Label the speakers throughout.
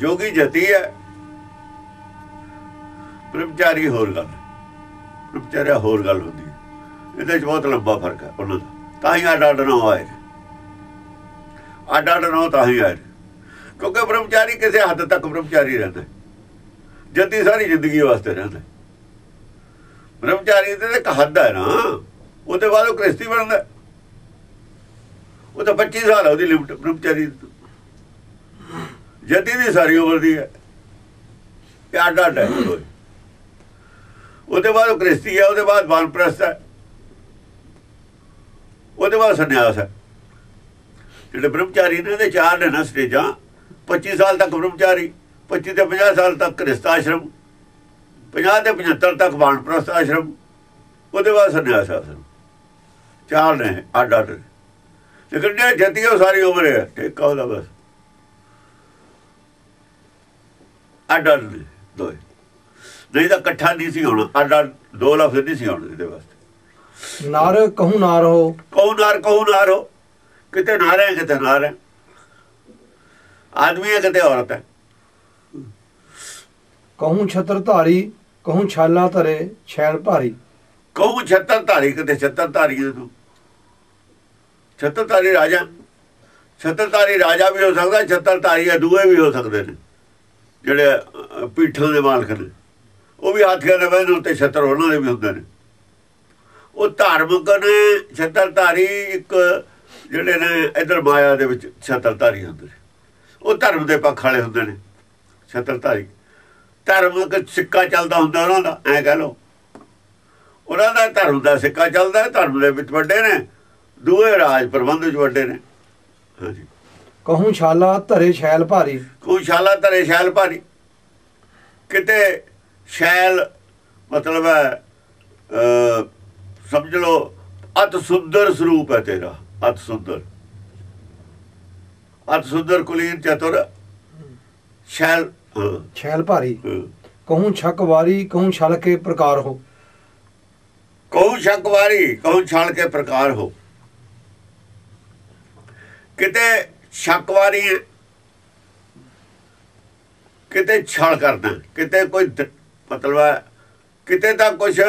Speaker 1: ਜੋਗੀ ਜਤੀ ਹੈ। ਬ੍ਰਹਮਚਾਰੀ ਹੋਰ ਗੱਲ। ਬ੍ਰਹਮਚਾਰਿਆ ਹੋਰ ਗੱਲ ਹੁੰਦੀ ਹੈ। ਇਹਦੇ ਚ ਬਹੁਤ ਲੰਬਾ ਫ਼ਰਕ ਹੈ ਉਹਨਾਂ ਦਾ। ਤਾਂ ਹੀ ਅੱਡ ਅੱਡ ਆਏ ਆਡਾ ਅੱਡ ਤਾਂ ਹੀ ਆਏ ਕਿਉਂਕਿ ਬ੍ਰਹਮਚਾਰੀ ਕਿਸੇ ਹੱਦ ਤੱਕ ਬ੍ਰਹਮਚਾਰੀ ਰਹਿੰਦਾ ਜਤੀ ਸਾਰੀ ਜ਼ਿੰਦਗੀ ਵਾਸਤੇ ਰਹਿੰਦਾ ਬ੍ਰਹਮਚਾਰੀ ਤੇ ਇੱਕ ਹੱਦ ਹੈ ਨਾ। ਉਹਦੇ ਬਾਅਦ ਉਹ ਕ੍ਰਿਸਤੀ ਬਣਦਾ ਉਹ ਤਾਂ 25 ਸਾਲ ਉਹਦੀ ਲਿਮਟ ਬ੍ਰਹਮਚਾਰੀ ਜਤੀ ਦੀ ਸਾਰੀ ਉਮਰ ਦੀ ਹੈ। ਇਹ ਅੱਡ ਅੱਡ ਹੈ ਉਹਦੇ ਬਾਅਦ ਉਹ ਕ੍ਰਿਸਤੀ ਹੈ, ਉਹਦੇ ਬਾਅਦ ਬਾਨਪ੍ਰਸਤ ਹੈ। ਉਹਦੇ ਬਾਅਦ ਸੰਨਿਆਸ ਹੈ। ਜਿਹੜੇ ਬ੍ਰਹਮਚਾਰੀ ਨੇ ਇਹਦੇ ਚਾਰ ਨੇ ਨਾ ਸਟੇਜਾਂ। 25 ਸਾਲ ਤੱਕ ਬ੍ਰਹਮਚਾਰੀ 25 ਤੇ 50 ਸਾਲ ਤੱਕ ਕ੍ਰਿਸਤ ਆਸ਼ਰਮ 50 ਤੇ 75 ਤੱਕ ਬਾਣਪ੍ਰਸਤ ਆਸ਼ਰਮ, ਉਹਦੇ ਬਾਅਦ ਸੰਨਿਆਸ ਆਸ਼ਰਮ ਚਾਰ ਨੇ ਅੱਡ ਅੱਡ ਲੇਕਿਨ ਜੇ ਜਤੀ ਉਹ ਸਾਰੀ ਉਮਰ ਹੈ ਠੇਕਾ ਉਹਦਾ ਬਸ। ਅੱਡ ਦੋਏ। ਨਹੀਂ ਤਾਂ ਇਕੱਠਾ ਨਹੀਂ ਸੀ ਹੋਣਾ ਅੱਡ ਦੋ ਲਫ਼ਜ਼ ਨਹੀਂ ਸੀ ਹੋਣੇ ਇਹਦੇ ਵਾਸਤੇ।
Speaker 2: ਨਰ ਕਹੂੰ ਨਾ ਰਹੋ
Speaker 1: ਕਹੂ ਨਾਰ ਕਹੂ ਨਾਰ ਹੋ। ਕਿਤੇ ਨਾਰ ਹੈ ਕਿਤੇ ਨਾਰ ਹੈ। ਆਦਮੀ ਹੈ ਕਿਤੇ ਔਰਤ ਹੈ।
Speaker 2: ਕਹੂੰ ਛਤਰ ਧਾਰੀ ਕਹੂੰ ਛਾਲਾ ਧਰੇ ਛੈਲ ਭਾਰੀ।
Speaker 1: ਕਹੂ ਛੱਤਰ ਧਾਰੀ ਕਿਤੇ ਛੱਤਰ ਧਾਰੀਆਂ ਤੋਂ। ਛੱਤਰ ਧਾਰੀ ਰਾਜਾ। ਛੱਤਰ ਧਾਰੀ ਰਾਜਾ ਵੀ ਹੋ ਸਕਦਾ ਛੱਤਰ ਧਾਰੀ ਦੂਏ ਵੀ ਹੋ ਸਕਦੇ ਨੇ। ਜਿਹੜੇ ਪੀਠਾਂ ਦੇ ਮਾਲਕ ਨੇ, ਉਹ ਵੀ ਹਾਥੀਆਂ ਦੇ ਵਹਿਣ ਉੱਤੇ ਛੱਤਰ ਉਹਨਾਂ ਦੇ ਵੀ ਹੁੰਦੇ ਨੇ। ਉਹ ਧਾਰਮਿਕ ਨੇ, ਛੱਤਰਧਾਰੀ ਇੱਕ ਜਿਹੜੇ ਨੇ, ਇਧਰ ਮਾਇਆ ਦੇ ਵਿੱਚ ਛੱਤਰ ਧਾਰੀ ਹੁੰਦੇ ਨੇ। ਉਹ ਧਰਮ ਦੇ ਪੱਖ ਵਾਲੇ ਹੁੰਦੇ ਨੇ ਛੱਤਰ ਧਾਰੀ ਧਰਮਿਕ ਸਿੱਕਾ ਚੱਲਦਾ ਹੁੰਦਾ ਉਹਨਾਂ ਦਾ, ਐ ਕਹ ਲਓ। ਉਹਨਾਂ ਦਾ ਧਰਮ ਦਾ ਸਿੱਕਾ ਚੱਲਦਾ ਹੈ ਧਰਮ ਦੇ ਵਿੱਚ ਵੱਡੇ ਨੇ, ਦੂਏ ਰਾਜ ਪ੍ਰਬੰਧ ਵਿੱਚ ਵੱਡੇ ਨੇ। ਹਾਂਜੀ।
Speaker 2: ਕਹੂੰ ਛਾਲਾ ਧਰੇ ਛੈਲ ਭਾਰੀ।
Speaker 1: ਕੋਈ ਸ਼ਾਲਾ ਧਰੇ ਸ਼ੈਲ ਭਾਰੀ। ਕਿਤੇ ਸ਼ੈਲ ਮਤਲਬ ਹੈ ਸਮਝ ਲਓ ਅਤ ਸੁੰਦਰ ਸਰੂਪ ਹੈ ਤੇਰਾ ਅਤ ਸੁੰਦਰ। ਅਤ ਸੁੰਦਰ ਕੁਲੀਨ ਚਤੁਰ ਸ਼ੈਲ ਹਾਂ,
Speaker 2: ਛੈਲ ਭਾਰੀ। ਕਹੂੰ ਛਕ ਵਾਰੀ ਕਹੂੰ ਛਲ ਕੇ ਪ੍ਰਕਾਰ ਹੋ।
Speaker 1: ਕਹੂੰ ਸ਼ਕਵਾਰੀ ਕਹੂੰ ਛਾਲ ਕੇ ਪ੍ਰਕਾਰ ਹੋ। ਕਿਤੇ ਸ਼ਕਵਾਰੀ ਹੈ। ਕਿਤੇ ਛਲ ਕਰਦਾ ਕਿਤੇ ਕੋਈ ਮਤਲਬ ਹੈ, ਕਿਤੇ ਤਾਂ ਕੁਝ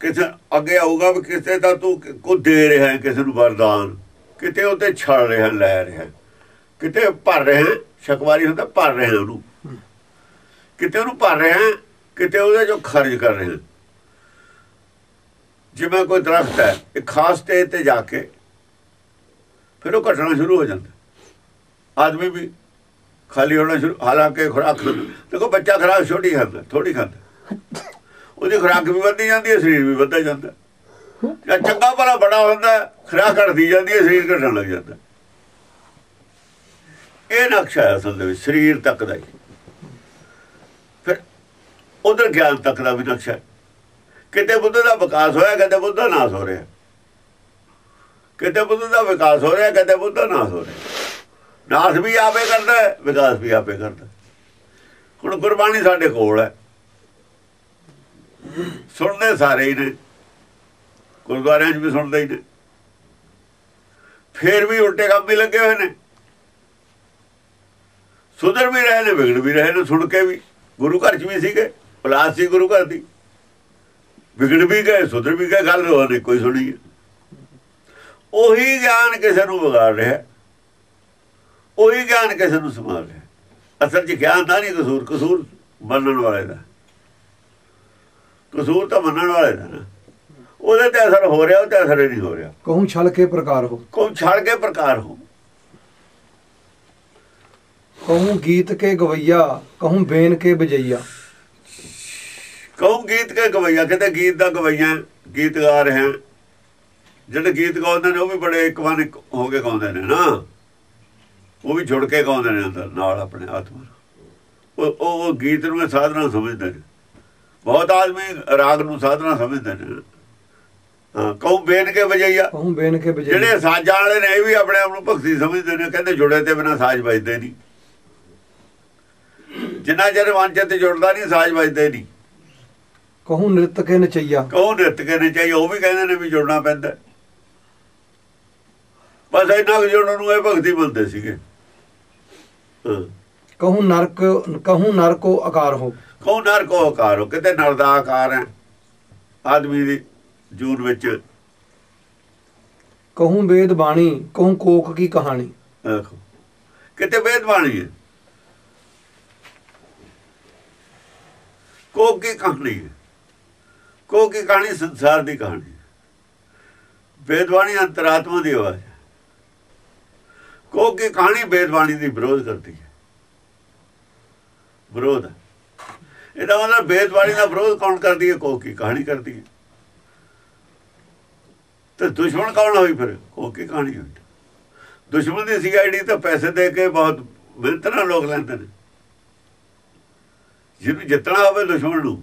Speaker 1: ਕਿਸੇ ਅੱਗੇ ਆਊਗਾ ਵੀ ਕਿਸੇ ਦਾ ਤੂੰ ਕੋ ਦੇ ਰਿਹਾ ਹੈ, ਕਿਸੇ ਨੂੰ ਵਰਦਾਨ। ਕਿਤੇ ਉਹ ਤੇ ਛਲ ਰਿਹਾ, ਲੈ ਰਿਹਾ। ਕਿਤੇ ਭਰ ਰਿਹਾ ਸ਼ਕਵਾਰੀ ਹੁੰਦਾ, ਭਰ ਰਿਹਾ ਉਹਨੂੰ। ਕਿਤੇ ਉਹਨੂੰ ਭਰ ਰਿਹਾ, ਕਿਤੇ ਉਹਦੇ ਜੋ ਖਰਚ ਕਰ ਰਿਹਾ। ਜਿਵੇਂ ਕੋਈ ਦਰਖਤ ਹੈ ਇੱਕ ਖਾਸ ਸਟੇਜ ਤੇ ਜਾ ਕੇ ਫਿਰ ਉਹ ਘਟਣਾ ਸ਼ੁਰੂ ਹੋ ਜਾਂਦਾ। ਆਦਮੀ ਵੀ ਖਾਲੀ ਹੋਣਾ ਸ਼ੁਰੂ, ਹਾਲਾਂਕਿ ਖੁਰਾਕ ਦੇਖੋ ਬੱਚਾ ਖੁਰਾਕ ਛੋਟੀ ਖਾਂਦਾ ਥੋੜੀ ਖਾਂਦਾ। ਉਹਦੀ ਖੁਰਾਕ ਵੀ ਵੱਧਦੀ ਜਾਂਦੀ ਹੈ, ਸਰੀਰ ਵੀ ਵੱਧਦਾ ਜਾਂਦਾ। ਜਾਂ ਚੰਗਾ ਭਲਾ ਬੜਾ ਹੁੰਦਾ, ਖੁਰਾਕ ਘਟਦੀ ਜਾਂਦੀ ਹੈ, ਸਰੀਰ ਘਟਣ ਲੱਗ ਜਾਂਦਾ। ਇਹ ਨਕਸ਼ਾ ਹੈ ਅਸਲ ਦੇ ਵਿੱਚ, ਸਰੀਰ ਤੱਕ ਦਾ ਹੀ। ਫਿਰ ਉਧਰ ਗਿਆਨ ਤੱਕ ਦਾ ਵੀ ਨਕਸ਼ਾ ਹੈ। ਕਿਤੇ ਬੁੱਧ ਦਾ ਵਿਕਾਸ ਹੋਇਆ, ਕਿਤੇ ਬੁੱਧ ਦਾ ਨਾਸ ਹੋ ਰਿਹਾ। ਕਿਤੇ ਬੁੱਧ ਦਾ ਵਿਕਾਸ ਹੋ ਰਿਹਾ, ਕਿਤੇ ਬੁੱਧ ਦਾ ਨਾਸ ਹੋ ਰਿਹਾ। ਨਾਸ ਵੀ ਆਪੇ ਕਰਦਾ ਵਿਕਾਸ ਵੀ ਆਪੇ ਕਰਦਾ ਹੁਣ ਗੁਰਬਾਣੀ ਸਾਡੇ ਕੋਲ ਹੈ। ਸੁਣਦੇ ਸਾਰੇ ਹੀ ਨੇ। ਗੁਰਦੁਆਰਿਆਂ 'ਚ ਵੀ ਸੁਣਦੇ ਹੀ ਨੇ। ਫੇਰ ਵੀ ਉਲਟੇ ਕੰਮ ਵੀ ਲੱਗੇ ਹੋਏ ਨੇ। ਸੁਧਰ ਵੀ ਰਹੇ ਨੇ, ਵਿਗੜ ਵੀ ਰਹੇ ਨੇ, ਸੁਣ ਕੇ ਵੀ। ਗੁਰੂ ਘਰ 'ਚ ਵੀ ਸੀਗੇ ਔਲਾਦ ਸੀ ਗੁਰੂ ਘਰ ਦੀ। ਵਿਗੜ ਵੀ ਗਏ, ਸੁਧਰ ਵੀ ਗਏ, ਗੱਲ ਉਹਨੇ ਕੋਈ ਸੁਣੀ। ਉਹੀ ਗਿਆਨ ਕਿਸੇ ਨੂੰ ਵਿਗਾੜ ਰਿਹਾ। ਉਹੀ ਗਿਆਨ ਕਿਸੇ ਨੂੰ ਸੰਭਾਲ ਰਿਹਾ। ਅਸਲ 'ਚ ਗਿਆਨ ਦਾ ਨਹੀਂ ਕਸੂਰ ਕਸੂਰ ਮੰਨਣ ਵਾਲੇ ਦਾ। ਕਸੂਰ ਤਾਂ ਮੰਨਣ ਵਾਲੇ ਦਾ ਨਾ। ਉਹਦੇ ਤੇ ਅਸਰ ਹੋ ਰਿਹਾ ਉਹ ਤੇ ਅਸਰ ਨਹੀਂ ਹੋ ਰਿਹਾ।
Speaker 2: ਕਹੂੰ ਛਲ ਕੇ ਪ੍ਰਕਾਰ ਹੋ।
Speaker 1: ਕੋਈ ਛੱਡ ਕੇ ਪ੍ਰਕਾਰ ਹੋ।
Speaker 2: ਕਹੂੰ ਗੀਤ ਕੇ ਗਵਈਆ ਕਹੂੰ ਬੇਨ ਕੇ ਬਜਈਆ।
Speaker 1: ਕਹੂੰ ਗੀਤ ਕੇ ਗਵਈਆ ਕਹਿੰਦੇ ਗੀਤ ਦਾ ਗਵਈਆ ਗੀਤ ਗਾ ਰਹੇ ਜਿਹੜੇ ਗੀਤ ਗਾਉਂਦੇ ਨੇ ਉਹ ਵੀ ਬੜੇ ਇੱਕ ਵਾਰ ਹੋ ਕੇ ਗਾਉਂਦੇ ਨੇ ਨਾ। ਉਹ ਵੀ ਜੁੜ ਕੇ ਗਾਉਂਦੇ ਨੇ ਅੰਦਰ ਨਾਲ ਆਪਣੇ ਆਤਮਾ। ਉਹ ਉਹ ਗੀਤ ਨੂੰ ਸਾਧਨਾ ਸਮਝਦੇ ਨੇ। ਬਹੁਤ ਆਦਮੀ ਰਾਗ ਨੂੰ ਸਾਧਨਾ ਸਮਝਦੇ ਨੇ। ਕਹੂੰ ਬੇਨ ਕੇ ਵਜਈਆ।
Speaker 2: ਕਹੂੰ ਬੇਨ ਕੇ ਬਜਈਆ
Speaker 1: ਜਿਹੜੇ ਸਾਜ਼ਾਂ ਵਾਲੇ ਨੇ ਇਹ ਵੀ ਆਪਣੇ ਆਪ ਨੂੰ ਭਗਤੀ ਸਮਝਦੇ ਨੇ। ਕਹਿੰਦੇ ਜੁੜੇ ਤੇ ਬਿਨਾ ਸਾਜ਼ ਵੱਜਦੇ ਨਹੀਂ। ਜਿੰਨਾ ਚਿਰ ਵਾਂਚੇ ਤੇ ਜੁੜਦਾ ਨਹੀਂ ਸਾਜ਼ ਵੱਜਦੇ ਨਹੀਂ।
Speaker 2: ਕਹੂੰ ਨ੍ਰਿਤ ਕੇ ਨਚਈਆ।
Speaker 1: ਕਹੋ ਨਿਤ ਕਰਨੇ ਚਾਹੀਏ ਉਹ ਵੀ ਕਹਿੰਦੇ ਨੇ ਵੀ ਜੁੜਨਾ ਪੈਂਦਾ। ਬਸ ਇੰਨਾ ਕੁ ਜੁੜਨ ਨੂੰ ਇਹ ਭਗਤੀ ਬੰਦੇ ਸੀਗੇ।
Speaker 2: ਕਹੂੰ ਨਰਕ ਕਹੂੰ ਨਰਕੋ ਆਕਾਰ ਹੋ।
Speaker 1: ਕਹੋ ਨਰ ਕੋ ਆਕਾਰ ਹੋ ਕਿਤੇ ਨਰ ਦਾ ਆਕਾਰ ਹੈ। ਆਦਮੀ ਦੀ ਜੂਨ ਵਿੱਚ।
Speaker 2: ਕਹੂੰ ਵੇਦ ਬਾਣੀ ਕਹੂੰ ਕੋਕ ਕੀ ਕਹਾਣੀ।
Speaker 1: ਕਿਤੇ ਵੇਦ ਬਾਣੀ ਹੈ। ਕੋ ਕੀ ਕਹਾਣੀ ਹੈ। ਕੋ ਕੀ ਕਹਾਣੀ ਸੰਸਾਰ ਦੀ ਕਹਾਣੀ ਹੈ। ਵੇਦ ਬਾਣੀ ਅੰਤਰਾਤਮਾ ਦੀ ਆਵਾਜ਼ ਹੈ ਕੀ ਕਹਾਣੀ ਬੇਦਬਾਣੀ ਦੀ ਵਿਰੋਧ ਕਰਦੀ ਹੈ? ਵਿਰੋਧ ਇਹਦਾ ਮਤਲਬ ਬੇਦਬਾਣੀ ਦਾ ਵਿਰੋਧ ਕੌਣ ਕਰਦੀ ਹੈ? ਕੋ ਕੀ ਕਹਾਣੀ ਕਰਦੀ ਹੈ। ਤੇ ਦੁਸ਼ਮਣ ਕੌਣ ਹੋਈ ਫਿਰ? ਕੋ ਕੀ ਕਹਾਣੀ ਹੋਈ। ਦੁਸ਼ਮਣ ਦੀ ਸੀਆਈਡੀ ਤਾਂ ਪੈਸੇ ਦੇ ਕੇ ਬਹੁਤ ਮਿਹਨਤ ਨਾਲ ਲੋਕ ਲੈਂਦੇ ਨੇ। ਜਿਹਨੂੰ ਜਿੱਤਣਾ ਹੋਵੇ ਦੁਸ਼ਮਣ ਨੂੰ।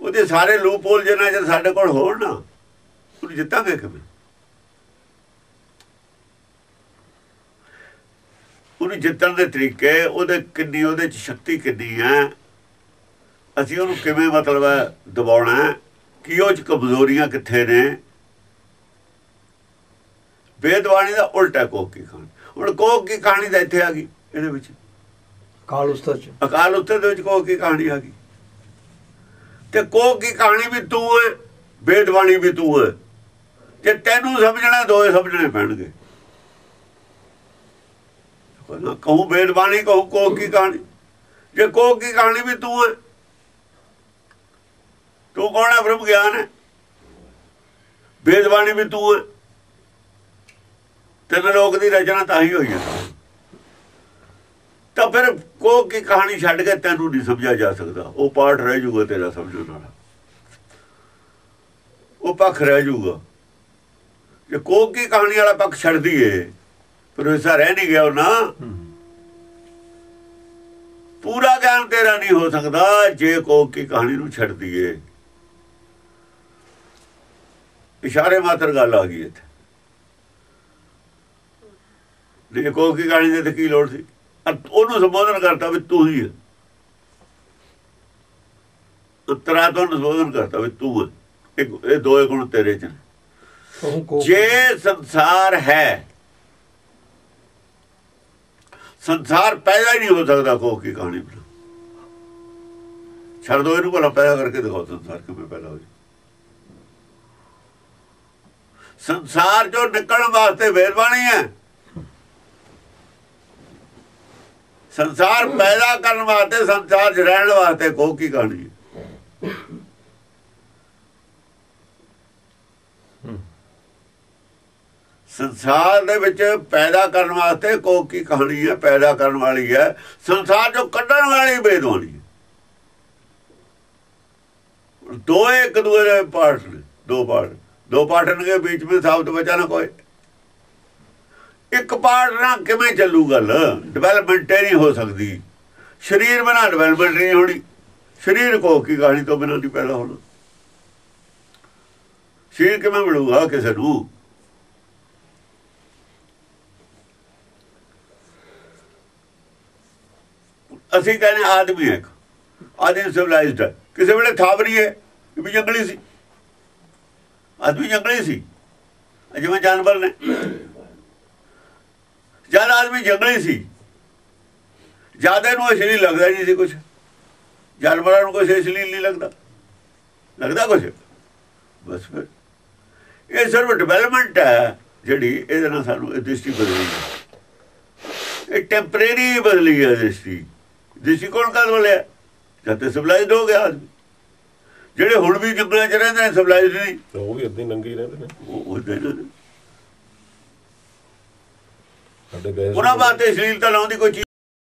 Speaker 1: ਉਹਦੇ ਸਾਰੇ ਲੂਪੋਲ ਜਿੰਨਾ ਜੇ ਸਾਡੇ ਕੋਲ ਹੋਣ ਨਾ, ਉਹਨੂੰ ਜਿੱਤਾਂਗੇ ਕਿਵੇਂ? ਉਹਨੂੰ ਜਿੱਤਣ ਦੇ ਤਰੀਕੇ ਉਹਦੇ ਕਿੰਨੀ ਉਹਦੇ ਚ ਸ਼ਕਤੀ ਕਿੰਨੀ ਹੈ? ਅਸੀਂ ਉਹਨੂੰ ਕਿਵੇਂ ਮਤਲਬ ਹੈ? ਦਬਾਉਣਾ ਕੀ ਉਹ ਚ ਕਮਜ਼ੋਰੀਆਂ ਕਿੱਥੇ ਨੇ? ਵੇਦਵਾਣੀ ਦਾ ਉਲਟਾ ਕੋਕ ਕੀ ਕਹਾਣੀ ਹੁਣ ਕੋਕ ਕੀ ਕਹਾਣੀ ਦਾ ਇੱਥੇ ਆ ਗਈ ਇਹਦੇ ਵਿੱਚ।
Speaker 2: ਕਾਲ ਉਸਤਤ ਚ।
Speaker 1: ਅਕਾਲ ਉੱਤੇ ਦੇ ਵਿੱਚ ਕੋਕ ਕੀ ਕਹਾਣੀ ਆ ਗਈ। ਤੇ ਕੋਕ ਕੀ ਕਹਾਣੀ ਵੀ ਤੂੰ ਹੈ ਵੇਦਵਾਣੀ ਵੀ ਤੂੰ ਹੈ। ਜੇ ਤੈਨੂੰ ਸਮਝਣਾ ਦੋਏ ਸਮਝਣੇ ਪੈਣਗੇ। ਕਹੂੰ ਵੇਦਵਾਣੀ ਕਹੂੰ ਕੋ ਕੀ ਕਹਾਣੀ। ਜੇ ਕੋ ਕੀ ਕਹਾਣੀ ਵੀ ਤੂੰ ਹੈ, ਤੂੰ ਕੌਣ ਹੈ? ਬ੍ਰਹਮ ਗਿਆਨ ਹੈ। ਵੇਦਵਾਣੀ ਵੀ ਤੂੰ ਹੈ। ਤਿੰਨ ਲੋਕ ਦੀ ਰਚਨਾ ਤਾਂ ਹੀ ਹੋਈ ਹੈ। ਤਾਂ ਫਿਰ ਕੋ ਕੀ ਕਹਾਣੀ ਛੱਡ ਕੇ ਤੈਨੂੰ ਨਹੀਂ ਸਮਝਿਆ ਜਾ ਸਕਦਾ। ਉਹ ਪਾਠ ਰਹਿ ਜੂਗਾ ਤੇਰਾ ਸਮਝਣ ਵਾਲਾ। ਉਹ ਪੱਖ ਰਹਿ ਜੂਗਾ ਜੇ ਕੋ ਕੀ ਕਹਾਣੀ ਵਾਲਾ ਪੱਖ ਛੱਡ ਦਈਏ ਫਿਰ ਐਸਾ ਰਹਿ ਨਹੀਂ ਗਿਆ ਨਾ। ਪੂਰਾ ਗਿਆਨ ਤੇਰਾ ਨਹੀਂ ਹੋ ਸਕਦਾ ਜੇ ਕੋ ਕੀ ਕਹਾਣੀ ਨੂੰ ਛੱਡ ਦਈਏ। ਇਸ਼ਾਰੇ ਮਾਤਰ ਗੱਲ ਆ ਗਈ ਇੱਥੇ। ਦੇ ਕੋ ਕੀ ਕਹਾਣੀ ਦੇ ਤੇ ਕੀ ਲੋੜ ਸੀ? ਉਹਨੂੰ ਸੰਬੋਧਨ ਕਰਤਾ ਵੀ ਤੂੰ ਹੀ ਹੈ। ਉਤਰਾ ਤੋਂ ਸੰਬੋਧਨ ਕਰਤਾ ਵੀ ਤੂੰ ਹੈ। ਇਹ ਦੋਏ ਗੁਣ ਤੇਰੇ ਚ
Speaker 2: ਕੋਕ
Speaker 1: ਜੇ ਸੰਸਾਰ ਹੈ ਸੰਸਾਰ ਪੈਦਾ ਹੀ ਨਹੀਂ ਹੋ ਸਕਦਾ ਕੋ ਕੀ ਕਹਾਣੀ ਬਿਨਾਂ ਛੱਡ ਦੋ ਇਹਨੂੰ ਭਲਾ, ਪੈਦਾ ਕਰਕੇ ਦਿਖਾਓ ਸੰਸਾਰ ਕਿਵੇਂ ਪੈਦਾ ਹੋਇਆ ਸੰਸਾਰ ਚੋਂ ਨਿਕਲਣ ਵਾਸਤੇ ਵੇਰਵਾਣੀ ਹੈ। ਸੰਸਾਰ ਪੈਦਾ ਕਰਨ ਵਾਸਤੇ, ਸੰਸਾਰ 'ਚ ਰਹਿਣ ਵਾਸਤੇ ਕੋ ਕੀ ਕਹਾਣੀ ਹੈ। ਸੰਸਾਰ ਦੇ ਵਿੱਚ ਪੈਦਾ ਕਰਨ ਵਾਸਤੇ ਕੋਕੀ ਕਹਾਣੀ ਹੈ, ਪੈਦਾ ਕਰਨ ਵਾਲੀ ਹੈ। ਸੰਸਾਰ ਚੋਂ ਕੱਢਣ ਵਾਲੀ ਬੇਦਵਾਨੀ ਹੈ। ਦੋ ਇੱਕ ਦੂਏ ਦੇ ਪਾਠ ਨੇ, ਦੋ ਪਾਠ। ਦੋ ਪਾਰਟਨ ਦੇ ਵਿੱਚ ਵਿੱਚ ਸਾਬਤ ਬਚਾ ਨਾ ਕੋਈ। ਇੱਕ ਪਾਠ ਨਾਲ ਕਿਵੇਂ ਚੱਲੂ ਗੱਲ? ਡਿਵੈਲਪਮੈਂਟ ਨਹੀਂ ਹੋ ਸਕਦੀ। ਸਰੀਰ ਬਿਨਾਂ ਡਿਵੈਲਪਮੈਂਟ ਨਹੀਂ ਹੋਣੀ। ਸਰੀਰ ਕੋ ਕੀ ਕਹਾਣੀ ਤੋਂ ਬਿਨਾਂ ਨਹੀਂ ਪੈਦਾ ਹੋਣਾ। ਸਰੀਰ ਕਿਵੇਂ ਮਿਲੂਗਾ ਕਿਸੇ ਨੂੰ? ਅਸੀਂ ਕਹਿੰਦੇ ਆਦਮੀ ਹੈ ਆਦਮੀ ਸਿਵਲਾਈਜ਼ਡ ਹੈ। ਕਿਸੇ ਵੇਲੇ ਥਾਵਰੀ ਹੈ ਇਹ ਵੀ ਜੰਗਲੀ ਸੀ। ਆਦਮੀ ਜੰਗਲੀ ਸੀ। ਜਿਵੇਂ ਜਾਨਵਰ ਨੇ। ਜਦ ਆਦਮੀ ਜੰਗਲੀ ਸੀ, ਜ਼ਿਆਦਾ ਨੂੰ ਅਸਲੀ ਲੱਗਦਾ ਨਹੀਂ ਸੀ ਕੁਝ ਜਾਨਵਰਾਂ ਨੂੰ ਕੁਝ ਅਸਲੀ ਨਹੀਂ ਲੱਗਦਾ। ਲੱਗਦਾ ਕੁਝ ਬਸ ਫਿਰ। ਇਹ ਸਿਰਫ ਡਿਵੈਲਪਮੈਂਟ ਹੈ ਜਿਹੜੀ ਇਹਦੇ ਨਾਲ ਸਾਨੂੰ ਇਹ ਦ੍ਰਿਸ਼ਟੀ ਬਦਲੀ ਹੈ। ਇਹ ਟੈਂਪਰੇਰੀ ਬਦਲੀ ਹੈ ਦ੍ਰਿਸ਼ਟੀ। ਦ੍ਰਿਸ਼ਟੀ ਕੌਣ ਕਦ ਬਦਲਿਆ ਜਦ ਤੇ ਸਿਵਲਾਈਜ਼ਡ ਹੋ ਗਿਆ। ਆਦਮੀ ਜਿਹੜੇ ਹੁਣ ਵੀ ਜੰਗਲਾਂ 'ਚ ਰਹਿੰਦੇ ਨੇ ਸਿਵਲਾਈਜ਼ਡ ਨਹੀਂ
Speaker 3: ਉਹ ਵੀ ਅੱਧੇ ਨੰਗੇ ਰਹਿੰਦੇ ਨੇ।
Speaker 1: ਉਹ ਉਹਨਾਂ ਵਾਸਤੇ ਅਸ਼ਲੀਲਤਾ ਲਾਉਣ ਦੀ ਕੋਈ